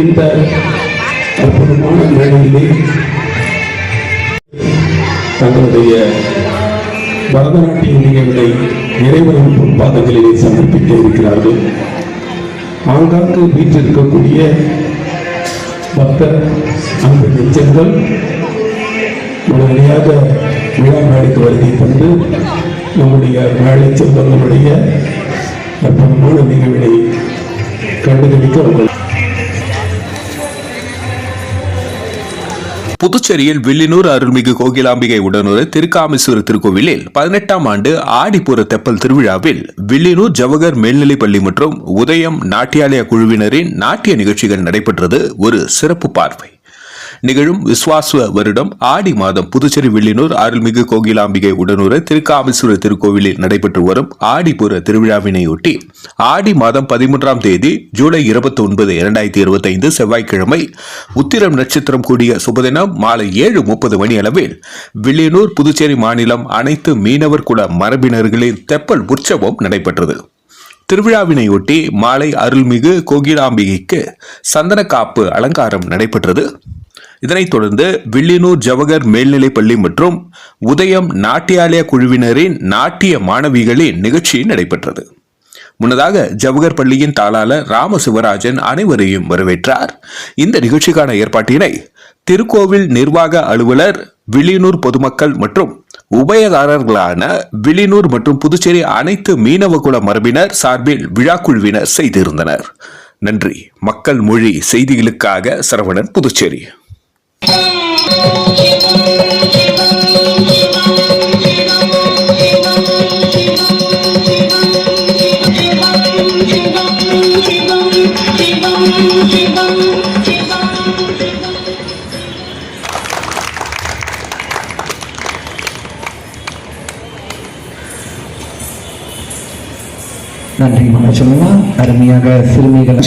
இந்த அற்புதமான மேடையிலே தங்களுடைய பரதநாட்டிய நிகழ்வை நிறைவரும் பொற்பாதங்களிலே சமர்ப்பிக்க இருக்கிறார்கள். ஆங்காங்கு வீற்றிருக்கக்கூடிய பக்தர் அன்பு நெஞ்சங்கள் உடனடியாக விழா மேடைக்கு வருகை தந்து நம்முடைய மேடை செல்வங்களுடைய அற்புதமான நிகழ்வினை கண்டுகளிக்க புதுச்சேரியில் வில்லினூர் அருள்மிகு கோகிலாம்பிகை உடனுரை திருக்காமேஸ்வரர் திருக்கோவிலில் பதினெட்டாம் ஆண்டு ஆடிப்புற தெப்பல் திருவிழாவில் வில்லினூர் ஜவஹர் மேல்நிலைப் பள்ளி மற்றும் உதயம் நாட்டியாலய குழுவினரின் நாட்டிய நிகழ்ச்சிகள் நடைபெற்றது. ஒரு சிறப்பு பார்வை. நிகழும் விஸ்வாச வருடம் ஆடி மாதம் புதுச்சேரி வில்லினூர் அருள்மிகு கோகிலாம்பிகை உடனுரை திருக்காமேஸ்வர திருக்கோவிலில் நடைபெற்று வரும் ஆடிபுர திருவிழாவினையொட்டி ஆடி மாதம் பதிமூன்றாம் தேதி ஜூலை இருபத்தி ஒன்பது இரண்டாயிரத்தி இருபத்தி ஐந்து செவ்வாய்க்கிழமை உத்திரம் நட்சத்திரம் கூடிய சுபதினம் மாலை ஏழு முப்பது மணி அளவில் வில்லியனூர் புதுச்சேரி மாநிலம் அனைத்து மீனவர் குல மரபினர்களின் தெப்பல் உற்சவம் நடைபெற்றது. திருவிழாவினையொட்டி மாலை அருள்மிகு கோகிலாம்பிகைக்கு சந்தன காப்பு அலங்காரம் நடைபெற்றது. இதனைத் தொடர்ந்து வில்லியனூர் ஜவஹர் மேல்நிலைப் பள்ளி மற்றும் உதயம் நாட்டியாலய குழுவினரின் நாட்டிய மாணவிகளின் நிகழ்ச்சி நடைபெற்றது. முன்னதாக ஜவஹர் பள்ளியின் தாளாளர் ராம சிவராஜன் அனைவரையும் வரவேற்றார். இந்த நிகழ்ச்சிக்கான ஏற்பாட்டினை திருக்கோவில் நிர்வாக அலுவலர் வில்லியனூர் பொதுமக்கள் மற்றும் உபயதாரர்களான வில்லியனூர் மற்றும் புதுச்சேரி அனைத்து மீனவ குல மரபினர் சார்பில் விழாக்குழுவினர் செய்திருந்தனர். நன்றி. மக்கள் மொழி செய்திகளுக்காக சரவணன் புதுச்சேரி. நன்றி மனோஜ் அருமையாக சிறுமிகள்